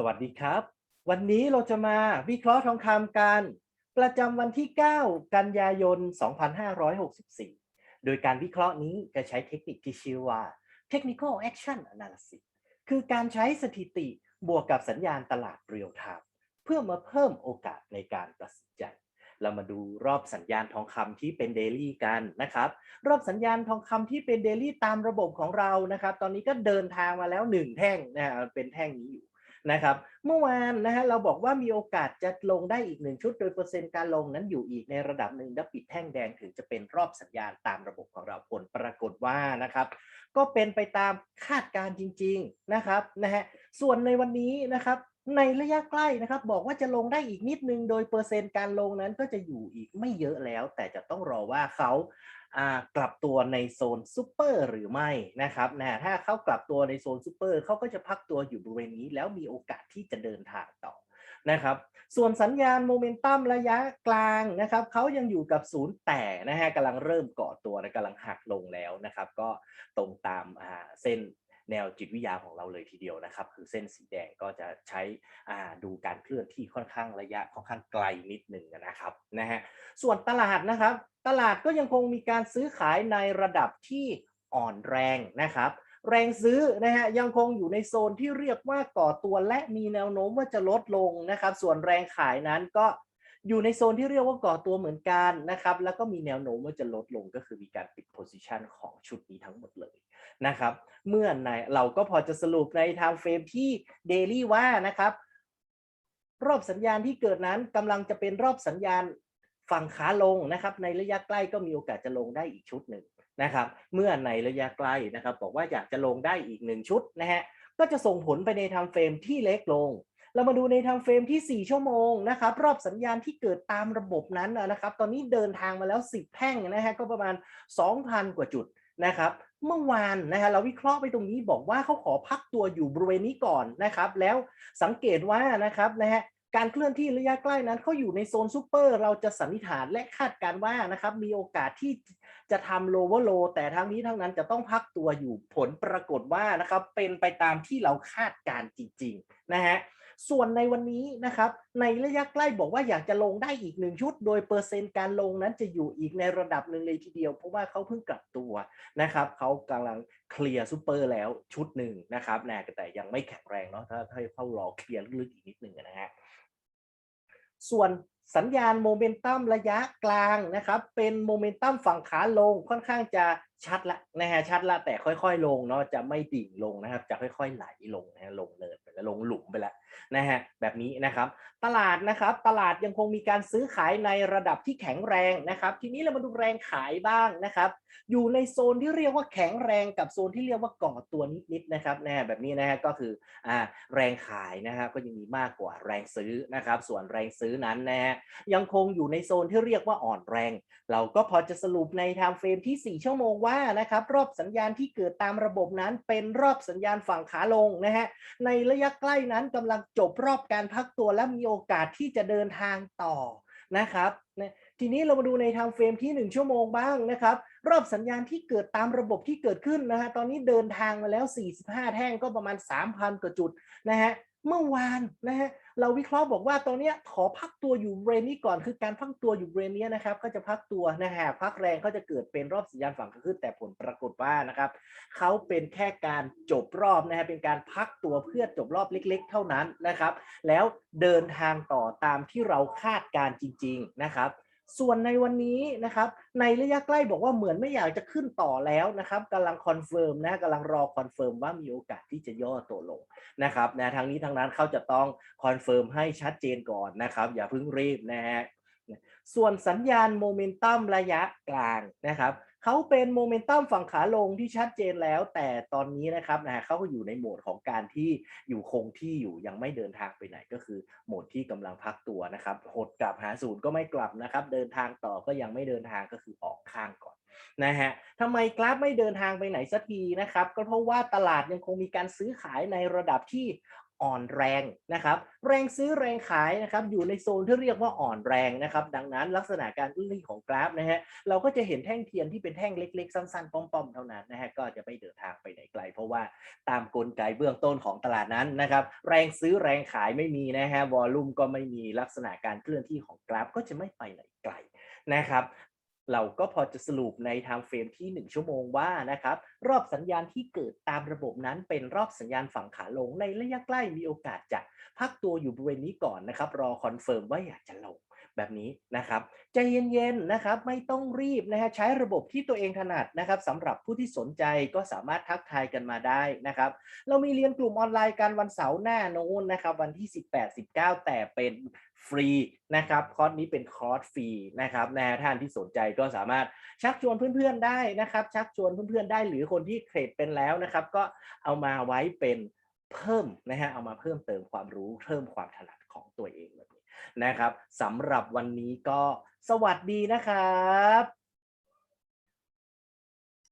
สวัสดีครับ วันนี้เราจะมาวิเคราะห์ทองคำกัน ประจำวันที่ 9 กันยายน 2564 โดยการวิเคราะห์นี้จะใช้เทคนิคที่ชื่อว่า Technical Action Analysis คือการใช้สถิติบวกกับสัญญาณตลาดเรียลไทม์เพื่อมาเพิ่มโอกาสในการตัดสินใจ เรามาดูรอบสัญญาณทองคำที่เป็นเดลี่กันนะครับ รอบสัญญาณทองคำที่เป็นเดลี่ตามระบบของเรานะครับ ตอนนี้ก็เดินทางมาแล้ว 1 แท่งนะฮะเป็นแท่งนี้อยู่ นะครับ เมื่อวานนะฮะเราบอกว่ามีโอกาสจะลงได้อีกหนึ่งชุด โดยเปอร์เซ็นต์การลงนั้นอยู่อีกในระดับหนึ่งและปิดแท่งแดงถึงจะเป็นรอบสัญญาณตามระบบของเราผลปรากฏว่านะครับ ก็เป็นไปตามคาดการณ์จริง ๆนะครับนะฮะส่วนในวันนี้นะครับ ในระยะใกล้นะครับ บอกว่าจะลงได้อีกนิดนึง โดยเปอร์เซ็นต์การลงนั้นก็จะอยู่อีกไม่เยอะแล้ว แต่จะต้องรอว่าเขาากลับตัวในโซนซูเปอร์หรือไม่นะครับนะถ้าเขากลับตัวในโซนซูเปอร์เขาก็จะพักตัวอยู่บริเวณนี้ แล้วมีโอกาสที่จะเดินทางต่อนะครับ ส่วนสัญญาณโมเมนตัมระยะกลางนะครับเขายังอยู่กับศูนย์แต่นะฮะกำลังเริ่มเก่อตัวนะกำลังหักลงแล้วนะครับ ก็ตรงตามเส้น แนวจิตวิทยาของเราเลยทีเดียวนะครับ คือเส้นสีแดงก็จะใช้อ่าดูการเคลื่อนที่ค่อนข้างระยะค่อนข้างไกลนิดหนึ่งนะครับนะฮะส่วนตลาดนะครับ ตลาดก็ยังคงมีการซื้อขายในระดับที่อ่อนแรงนะครับแรงซื้อนะฮะยังคงอยู่ในโซนที่เรียกว่าก่อตัวและมีแนวโน้มว่าจะลดลงนะครับ ส่วนแรงขายนั้นก็ อยู่ในโซนที่เรียกว่าก่อตัวเหมือนกันนะครับ แล้วก็มีแนวโน้มว่าจะลดลงก็คือมีการปิดโพซิชันของชุดนี้ทั้งหมดเลยนะครับ เมื่อในเราก็พอจะสรุปใน time frame ที่เดลี่ว่านะครับ รอบสัญญาณที่เกิดนั้นกำลังจะเป็นรอบสัญญาณฝั่งขาลงนะครับ ในระยะใกล้ก็มีโอกาสจะลงได้อีกชุดหนึ่งนะครับ เมื่อในระยะใกล้นะครับ บอกว่าอยากจะลงได้อีกหนึ่งชุดนะฮะก็จะส่งผลไปในไทม์เฟรมที่เล็กลง เรามาดูในทม์เฟรมที่ 4 ชั่วโมงนะครับ รอบสัญญาณที่เกิดตามระบบนั้นนะครับ ตอนนี้เดินทางมาแล้ว 10 แท่งนะฮะก็ประมาณ 2,000 กว่าจุดนะครับเมื่อวานนะฮะเราวิเคราะห์ไปตรงนี้บอกว่าเขาขอพักตัวอยู่บริเวณนี้ก่อนนะครับ แล้วสังเกตว่านะครับนะฮะการเคลื่อนที่ระยะใกล้นั้นเขาอยู่ในโซนซูเปอร์ เราจะสันนิษฐานและคาดการณ์ว่านะครับมีโอกาสที่จะทำโลว์โล แต่ทั้งนี้ทั้งนั้นจะต้องพักตัวอยู่ผลปรากฏว่านะครับเป็นไปตามที่เราคาดการณ์จริง ๆ นะฮะ ส่วนในวันนี้นะครับ ในระยะใกล้บอกว่าอยากจะลงได้อีกหนึ่งชุด โดยเปอร์เซ็นต์การลงนั้นจะอยู่อีกในระดับหนึ่งเลยทีเดียว เพราะว่าเขาเพิ่งกลับตัวนะครับเขากำลังเคลียร์ซูเปอร์แล้วชุดหนึ่งนะครับนะแต่ยังไม่แข็งแรงเนาะถ้าถ้าเขารอเคลียร์ลึกๆอีกนิดหนึ่งนะฮะส่วน สัญญาณโมเมนตัมระยะกลางนะครับเป็นโมเมนตัมฝั่งขาลงค่อนข้างจะชัดละนะฮะชัดละแต่ค่อยๆ ลงเนาะจะไม่ดิ่งลงนะครับ จะค่อยๆไหลลงนะฮะลงเนินไปแล้วลงหลุมไปแล้วนะฮะแบบนี้นะครับตลาดนะครับตลาดยังคงมีการซื้อขายในระดับที่แข็งแรงนะครับ ทีนี้เรามาดูแรงขายบ้างนะครับอยู่ในโซนที่เรียกว่าแข็งแรงกับโซนที่เรียกว่าก่อตัวนิดๆนะครับนะแบบนี้นะฮะก็คืออ่าแรงขายนะครับก็ยังมีมากกว่าแรงซื้อนะครับส่วนแรงซื้อนั้นนะฮะยังคงอยู่ในโซนที่เรียกว่าอ่อนแรง เราก็พอจะสรุปในไทม์เฟรมที่ 4 ชั่วโมงว่านะครับรอบสัญญาณที่เกิดตามระบบนั้นเป็นรอบสัญญาณฝั่งขาลงนะฮะในระยะใกล้นั้นกำลังจบรอบการพักตัวและมีโอกาสที่จะเดินทางต่อนะครับทีนี้เรามาดูในไทม์เฟรมที่ 1 ชั่วโมงบ้างนะครับ รอบสัญญาณที่เกิดตามระบบที่เกิดขึ้นนะฮะตอนนี้เดินทางมาแล้ว 45 แท่งก็ประมาณ 3,000 กว่าจุดนะฮะ เมื่อวานนะฮะเราวิเคราะห์บอกว่าตอนนี้ขอพักตัวอยู่เบรนนี้ก่อนคือการพักตัวอยู่เบรนนี้นะครับก็จะพักตัวนะฮะพักแรงก็จะเกิดเป็นรอบสัญญาณฝั่งขาขึ้นแต่ผลปรากฏว่านะครับเขาเป็นแค่การจบรอบนะฮะเป็นการพักตัวเพื่อจบรอบเล็ก ๆ เท่านั้นนะครับ แล้วเดินทางต่อตามที่เราคาดการจริง ๆนะครับ ส่วนในวันนี้นะครับในระยะใกล้บอกว่าเหมือนไม่อยากจะขึ้นต่อแล้วนะครับกำลังคอนเฟิร์มนะกำลังรอคอนเฟิร์มว่ามีโอกาสที่จะย่อตัวลงนะครับนะทางนี้ทางนั้นเขาจะต้องคอนเฟิร์มให้ชัดเจนก่อนนะครับอย่าเพิ่งรีบนะฮะส่วนสัญญาณโมเมนตัมระยะกลางนะครับ เขาเป็นโมเมนตัมฝั่งขาลงที่ชัดเจนแล้ว แต่ตอนนี้นะครับนะเขาก็อยู่ในโหมดของการที่อยู่คงที่อยู่ยังไม่เดินทางไปไหนก็คือโหมดที่กำลังพักตัวนะครับหดกลับหาศูนย์ก็ไม่กลับนะครับ เดินทางต่อก็ยังไม่เดินทางก็คือออกข้างก่อนนะฮะทำไมกราฟไม่เดินทางไปไหนสักทีนะครับ ก็เพราะว่าตลาดยังคงมีการซื้อขายในระดับที่ อ่อนแรงนะครับ แรงซื้อแรงขายนะครับอยู่ในโซนที่เรียกว่าอ่อนแรงนะครับ ดังนั้นลักษณะการขึ้นของกราฟนะฮะเราก็จะเห็นแท่งเทียนที่เป็นแท่งเล็กๆ สั้นๆ ป้อมๆ เท่านั้นนะฮะก็จะไม่เดินทางไปไหนไกล เพราะว่าตามกลไกเบื้องต้นของตลาดนั้นนะครับ แรงซื้อแรงขายไม่มีนะฮะวอลลุ่มก็ไม่มีลักษณะการเคลื่อนที่ของกราฟก็จะไม่ไปไหนไกลนะครับ เราก็พอจะสรุปในไทม์เฟรมที่ 1 ชั่วโมงว่านะครับรอบสัญญาณที่เกิดตามระบบนั้นเป็นรอบสัญญาณฝั่งขาลงในระยะใกล้มีโอกาสจะพักตัวอยู่บริเวณนี้ก่อนนะครับรอคอนเฟิร์มว่าอยากจะลงแบบนี้นะครับใจเย็นๆนะครับไม่ต้องรีบนะฮะใช้ระบบที่ตัวเองถนัดนะครับสำหรับผู้ที่สนใจก็สามารถทักทายกันมาได้นะครับเรามีเรียนกลุ่มออนไลน์กันวันเสาร์หน้าโน้นนะครับวันที่ 18 19 แต่เป็น ฟรีนะครับคอร์สนี้เป็นคอร์สฟรีนะครับนะท่านที่สนใจก็สามารถชักชวนเพื่อนๆได้นะครับ ชักชวนเพื่อนๆได้หรือคนที่เทรดเป็นแล้วนะครับ ก็เอามาไว้เป็นเพิ่มนะฮะเอามาเพิ่มเติมความรู้เพิ่มความถนัดของตัวเองแบบนี้นะครับสำหรับวันนี้ก็สวัสดีนะครับ